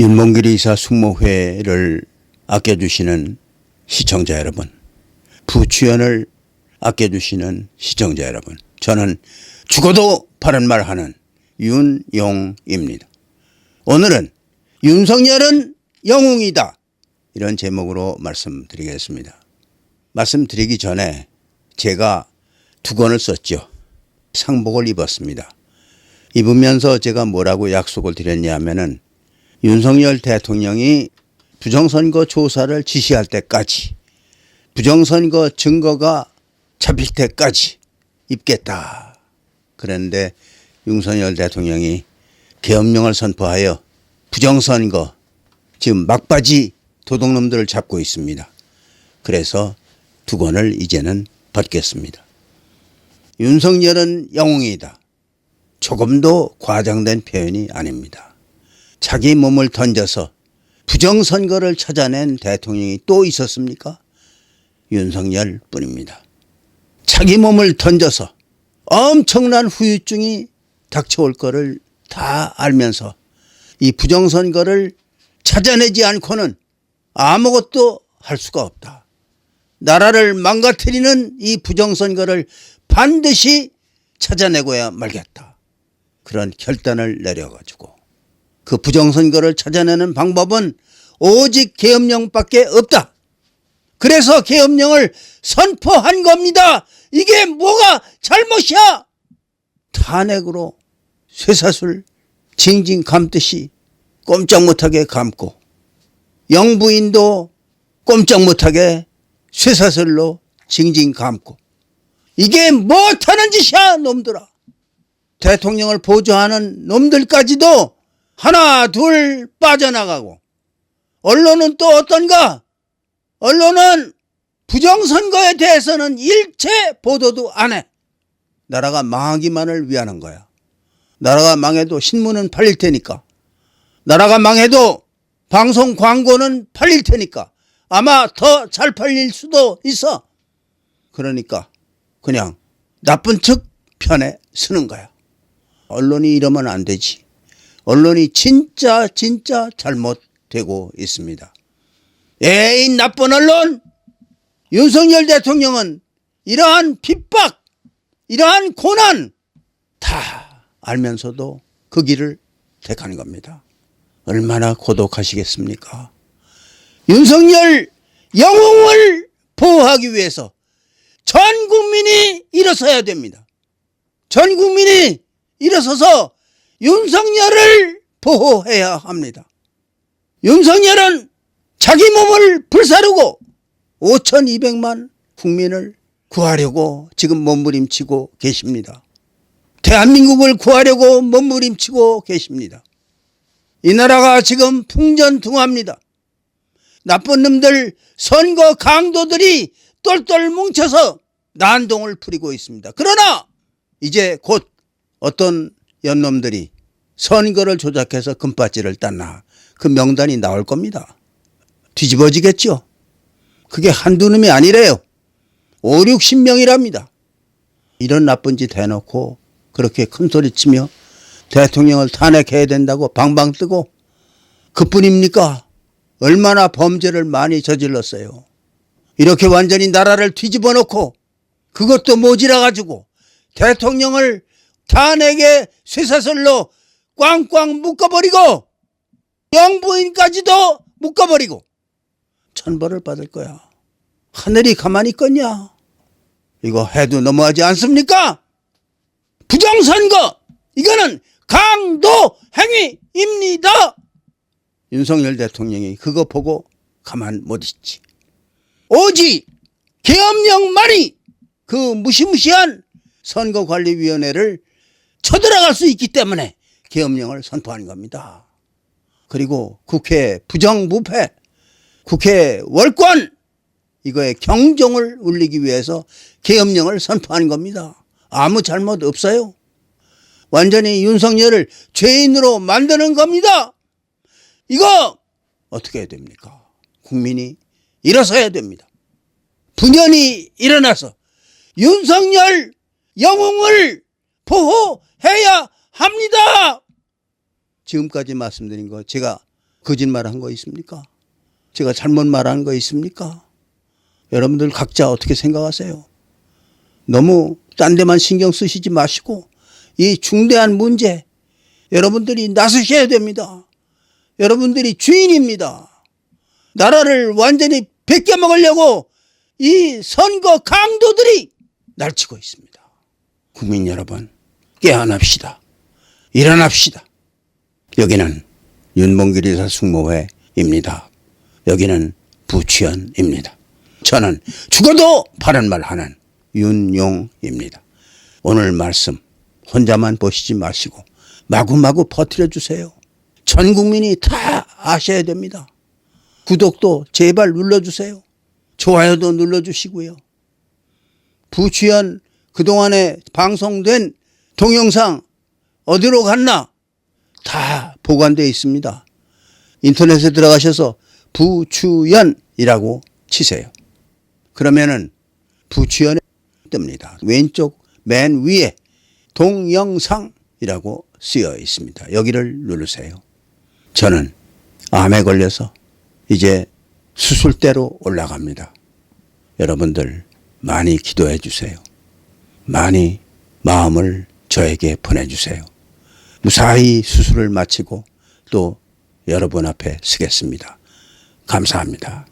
윤몽길이 이사 숙모회를 아껴주시는 시청자 여러분, 부추연을 아껴주시는 시청자 여러분, 저는 죽어도 바른 말 하는 윤용입니다. 오늘은 윤석열은 영웅이다. 이런 제목으로 말씀드리겠습니다. 말씀드리기 전에 제가 두 권을 썼죠. 상복을 입었습니다. 입으면서 제가 뭐라고 약속을 드렸냐 하면은 윤석열 대통령이 부정선거 조사를 지시할 때까지 부정선거 증거가 잡힐 때까지 입겠다. 그런데 윤석열 대통령이 계엄령을 선포하여 부정선거 지금 막바지 도둑놈들을 잡고 있습니다. 그래서 두 권을 이제는 받겠습니다. 윤석열은 영웅이다. 조금도 과장된 표현이 아닙니다. 자기 몸을 던져서 부정선거를 찾아낸 대통령이 또 있었습니까? 윤석열 뿐입니다. 자기 몸을 던져서 엄청난 후유증이 닥쳐올 거를 다 알면서 이 부정선거를 찾아내지 않고는 아무것도 할 수가 없다. 나라를 망가뜨리는 이 부정선거를 반드시 찾아내고야 말겠다. 그런 결단을 내려가지고 그 부정선거를 찾아내는 방법은 오직 계엄령밖에 없다. 그래서 계엄령을 선포한 겁니다. 이게 뭐가 잘못이야? 탄핵으로 쇠사슬 징징 감듯이 꼼짝 못하게 감고 영부인도 꼼짝 못하게 쇠사슬로 징징 감고 이게 못하는 짓이야 놈들아. 대통령을 보조하는 놈들까지도 하나 둘 빠져나가고 언론은 또 어떤가? 언론은 부정선거에 대해서는 일체 보도도 안 해. 나라가 망하기만을 위하는 거야. 나라가 망해도 신문은 팔릴 테니까. 나라가 망해도 방송 광고는 팔릴 테니까. 아마 더 잘 팔릴 수도 있어. 그러니까 그냥 나쁜 척 편에 쓰는 거야. 언론이 이러면 안 되지. 언론이 진짜 진짜 잘못되고 있습니다. 에이 나쁜 언론! 윤석열 대통령은 이러한 핍박, 이러한 고난 다 알면서도 그 길을 택하는 겁니다. 얼마나 고독하시겠습니까? 윤석열 영웅을 보호하기 위해서 전 국민이 일어서야 됩니다. 전 국민이 일어서서 윤석열을 보호해야 합니다. 윤석열은 자기 몸을 불사르고 5,200만 국민을 구하려고 지금 몸부림치고 계십니다. 대한민국을 구하려고 몸부림치고 계십니다. 이 나라가 지금 풍전등화입니다. 나쁜 놈들 선거 강도들이 똘똘 뭉쳐서 난동을 부리고 있습니다. 그러나 이제 곧 어떤 연놈들이 선거를 조작해서 금바지를 땄나 그 명단이 나올 겁니다. 뒤집어지겠죠. 그게 한두 놈이 아니래요. 5, 60명이랍니다. 이런 나쁜 짓 해놓고 그렇게 큰 소리 치며 대통령을 탄핵해야 된다고 방방 뜨고 그뿐입니까? 얼마나 범죄를 많이 저질렀어요. 이렇게 완전히 나라를 뒤집어 놓고 그것도 모자라 가지고 대통령을 탄핵의 쇠사슬로 꽝꽝 묶어버리고 영부인까지도 묶어버리고 천벌을 받을 거야. 하늘이 가만히 있겠냐? 이거 해도 너무하지 않습니까? 부정선거! 이거는 강도 행위입니다! 윤석열 대통령이 그거 보고 가만 못 있지. 오직 계엄령만이 그 무시무시한 선거관리위원회를 쳐들어갈 수 있기 때문에 계엄령을 선포하는 겁니다. 그리고 국회 부정부패, 국회 월권 이거에 경종을 울리기 위해서 계엄령을 선포하는 겁니다. 아무 잘못 없어요. 완전히 윤석열을 죄인으로 만드는 겁니다. 이거 어떻게 해야 됩니까? 국민이 일어서야 됩니다. 분연히 일어나서 윤석열 영웅을 보호해야 합니다. 지금까지 말씀드린 거 제가 거짓말 한 거 있습니까? 제가 잘못 말한 거 있습니까? 여러분들 각자 어떻게 생각하세요? 너무 딴 데만 신경 쓰시지 마시고 이 중대한 문제 여러분들이 나서셔야 됩니다. 여러분들이 주인입니다. 나라를 완전히 베껴 먹으려고 이 선거 강도들이 날치고 있습니다. 국민 여러분, 깨어납시다. 일어납시다. 여기는 윤봉길 이사 숙모회입니다. 여기는 부취연입니다. 저는 죽어도 바른 말 하는 윤용입니다. 오늘 말씀 혼자만 보시지 마시고 마구마구 퍼뜨려 주세요. 전 국민이 다 아셔야 됩니다. 구독도 제발 눌러주세요. 좋아요도 눌러주시고요. 부취연 그동안에 방송된 동영상 어디로 갔나 다 보관되어 있습니다. 인터넷에 들어가셔서 부추연이라고 치세요. 그러면은 부추연에 뜹니다. 왼쪽 맨 위에 동영상이라고 쓰여 있습니다. 여기를 누르세요. 저는 암에 걸려서 이제 수술대로 올라갑니다. 여러분들 많이 기도해 주세요. 많이 마음을 저에게 보내주세요. 무사히 수술을 마치고 또 여러분 앞에 서겠습니다. 감사합니다.